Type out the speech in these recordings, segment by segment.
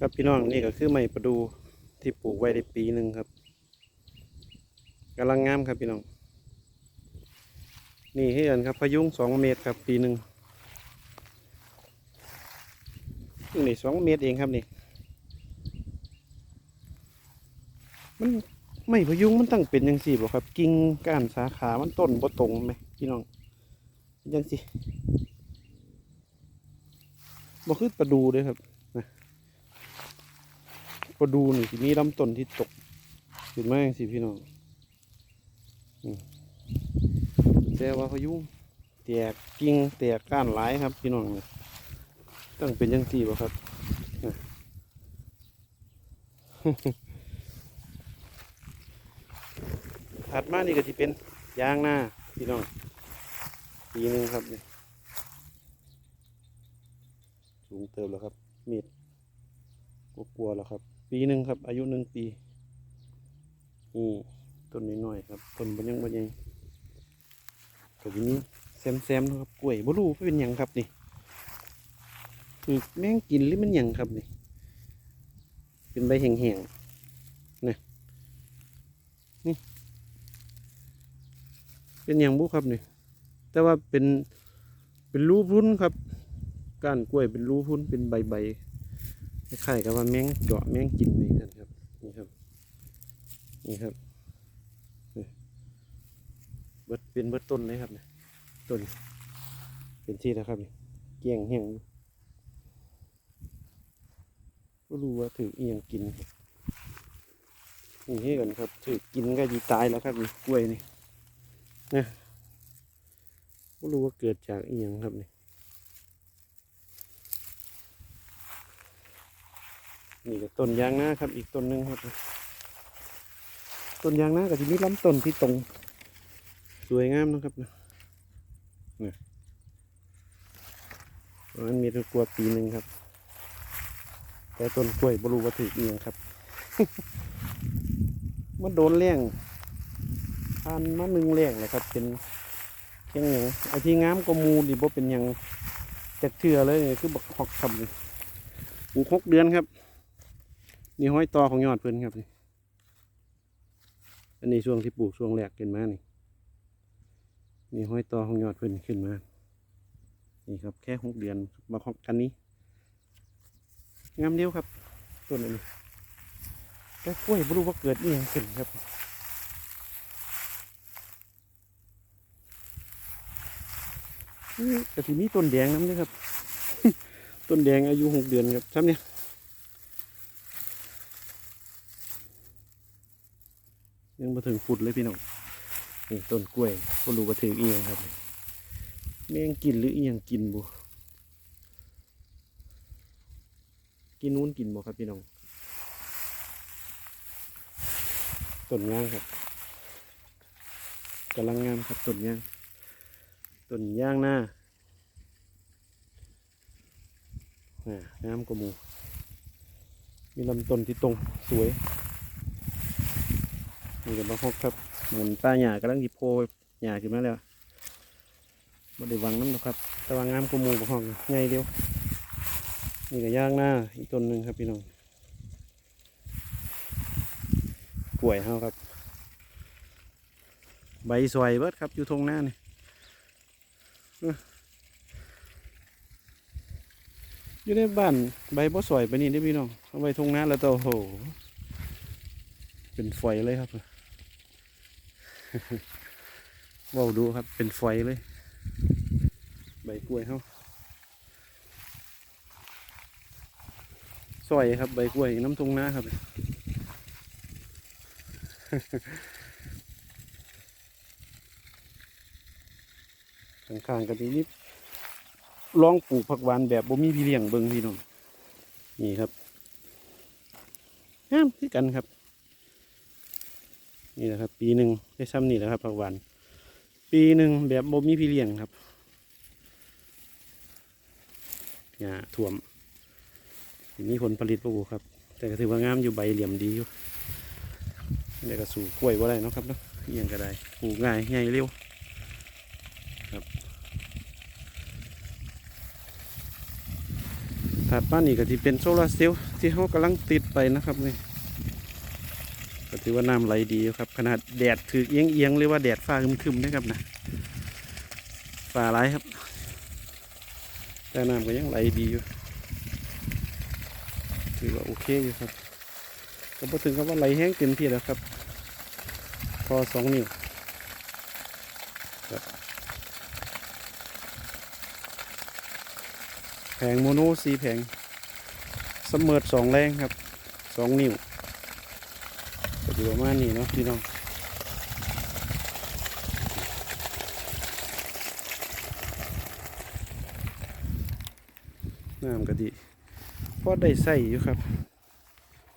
ครับพี่น้องนี่ก็คือไม้ประดูที่ปลูกไว้ได้ปีหนึ่งครับกำลังงามครับพี่น้อง นี่ให้กันครับพยุงสองเมตรครับปีหนึ่งนี่สองเมตรเองครับนี่มันไม่พยุงมันตั้งเป็นยังสี่บ่ครับ กิ่งก้านสาขา มันต้นบ่ตรงไหมพี่น้องเป็นยังสิบ่คือประดูเลยครับ นะปดูนี่สิมีลำต้นที่ตกขึ้นมาสิพี่น้องแต่ว่าพายุงแตกกิ่งแตกก้านหลายครับ พี่น้องตั้งเป็นยังสี่บ่ครับนะถัดมานี่ก็จะเป็นยางหน้าพี่น้องปีหนึ่งครับนี่สูงเติบแล้วครับมีดกลัวๆแล้วครับ ปีหนึ่งครับ อายุหนึ่งปีนี่ต้นน้อยๆครับต้นบนยังบนยังก็จะมีแซมๆนะครับกล้วยบรูเป็นยังครับนี่คือแม่งกินหรือมันยังครับนี่เป็นใบแห้งๆนะนี่ เป็นอย่างบุครับนี่แต่ว่าเป็นเป็นรูพุ้นครับก้านกล้วยเป็นรูพุ้นเป็นใบใบ คล้ายๆกับว่าแมงเจาะแมงกินมือนกันครับนี่ครับนี่ครับเบิดเป็นเบิดต้นเลยครับเนี่ยต้นเป็นที่นะครับนี่เกี่ยงแห้งอยู่ก็รู้ว่าถือเอียงกินนี่ให้กันครับถือกินก็ยีตายแล้วครับนี่กล้วยนี่นะไม่รู้ว่าเกิดจากเอียงครับนี่ นี่ก็ต้นยางนาครับ อีกต้นหนึ่งครับ ต้นยางนาก็จะมีลำต้นที่ตรง สวยงามนะครับนะนี่มันมีตะกรวดปีหนึ่งครับ แต่ต้นกล้วยบรูว่าถืออีหยังครับ มันโดนแรงทานมาหนึ่งแรงเลยครับ เป็นเพียงอย่างไอ้ที่งามก็มูดิบ่เป็นอย่างจักเทือเลยคือบักฮอกคำหูหกเดือนครับ นี่ห้อยตอของยอดเพิ่นครับนี่อันนี้ช่วงที่ปลูกช่วงแรกขึ้นมานี่นี่ห้อยตอของยอดเพิ่นขึ้นมา นี่ครับแค่หกเดือนบักฮอกกันนี้งามเดียวครับต้นอันนี้แต่กล้วยบ่รู้ว่าเกิดอีหยังขึ้นครับนี่แต่ทีนี้ต้นแดงน้ำเลยครับ ต้นแดงอายุหกเดือนครับซ้ำเนี่ยยังมา ถึงฟุดเลยพี่น้องนี่ต้นกล้วยก็รู้ว่าถึงเอียงครับแมงกินหรืออียังกินบ่กินนู้นกินบ่ครับพี่น้องต้นย่างครับกำลังงามครับต้นย่างต้นย่างหน้าอ่างามกว่ามูมีลำต้นที่ตรงสวย นี่ก็มาพบครับเหมือนป้าหญ้ากำลังหยิบโพหญ้าขึ้นมาแล้วไม่ได้หวังน้ำหรอกครับ แต่ว่างามกว่าหมูบ่ห้องใหญ่เดียว นี่ก็ย่างหน้าอีกต้นหนึ่งครับพี่น้องกล้วยเฮาครับ ใบสวยเบิดครับอยู่ทงหน้านี่อยู่ในบ้านใบบ่สวยไปนี่ได้พี่น้องเอาไว้ทงหน้าแล้วโตโหเป็นฝอยเลยครับ ว้าดูครับ เป็นฝอยเลย ใบกล้วยเขาสวยครับ ใบกล้วยน้ำทงน้าครับ ข้างๆกันนี้ลองปลูกผักหวานแบบบ่มีพี่เลี้ยงเบิ่งพี่น้องนี่ครับงามคือกันครับ นี่แหละครับ ปีหนึ่งได้ซ้ำนี่แหละครับผักหวาน ปีหนึ่งแบบบ่มีพี่เลี้ยงครับหญ้าท่วม มีผลผลิตปูครับ แต่ก็ถือว่างามอยู่ใบเหลี่ยมดีอยู่เดี๋ยวก็สู่กล้วยว่าไรนาะครับเนาะเอียงก็ได้ปลูกง่ายใหญ่เร็วครับถัดมานี่ก็ที่เป็นโซลาร์เซลล์ที่เขากำลังติดไปนะครับนี่ ก็ถือว่าน้ำไหลดีครับ ขนาดแดดถือเอียงเอียงๆหรือว่าแดดฟ้าคึมๆนะครับนะฟ้าร้ายครับ แต่น้ำก็ยังไหลดีอยู่ ถือว่าโอเคอยู่ครับ ก็พอถึงกับว่าไหลแห้งเต็มที่แล้วครับ พอสองนิ้วครับแผงโมโนสีแผงเสมอสองแรงครับสองนิ้ว ก็อยู่ประมาณนี้เนาะพี่น้องน้ำก็ดีพอได้ใส่อยู่ครับ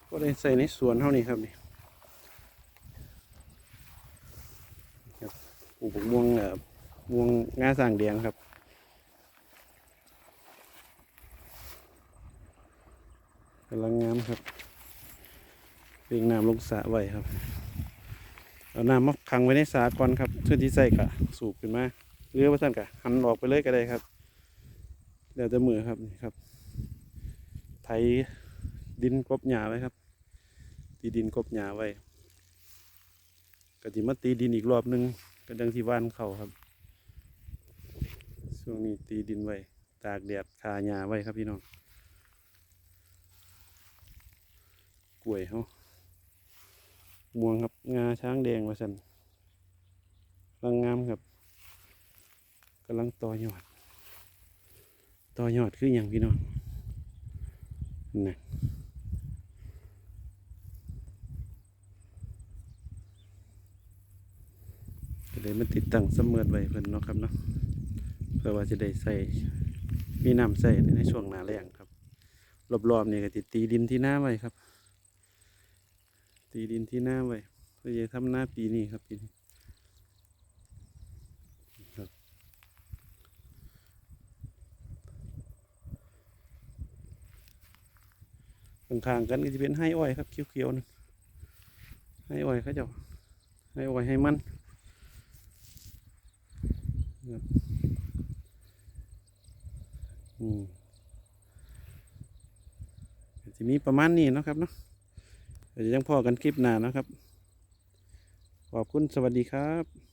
พอได้ใส่ในสวนเท่านี้ครับนี่ปลูกม่วงเอ่อม่วงงาสร้างแดงครับกำลังงามครับ เรียงน้ำลงสระไว้ครับ เอาน้ำมาขังไว้ในสระก่อนครับเพื่อที่ใส่กะสูบขึ้นมาหรือว่าท่านกะหันออกไปเลยก็ได้ครับเดี๋ยวจะมือครับนี่ครับ ไถดินกบหญ้าไว้ครับ ตีดินกบหญ้าไว้กติมาตีดินอีกรอบนึงก็ดังที่ว่านเขาครับช่วงนี้ตีดินไว้ตากแดดคาหญ้าไว้ครับพี่น้องกล้วยเขา ม่วงครับงาช้างแดงว่าสันกำลังงามครับกำลังต่อยอด ต่อยอดคืออย่างพี่น้องนะก็เลยมาติดตั้งเสมือนไว้เพิ่นเนาะครับเนาะเพื่อว่าจะได้ใส่มีน้ำใส่ในช่วงหนาแล้งครับ รอบๆนี่ก็ติดตีดินที่หน้าไว้ครับ ตีดินที่หน้าไว้เพื่อจะทำหน้าปีนี้ครับปีนี้ครับข้างๆกันก็จะเป็นให้อ้อยครับเขียวๆนะให้อ้อยเขาเจะให้อ้อยให้มันครับอืมทีนี้ประมาณนี้นะครับเนาะ เดี๋ยวจะยังพอกันคลิปหน้านะครับ ขอบคุณสวัสดีครับ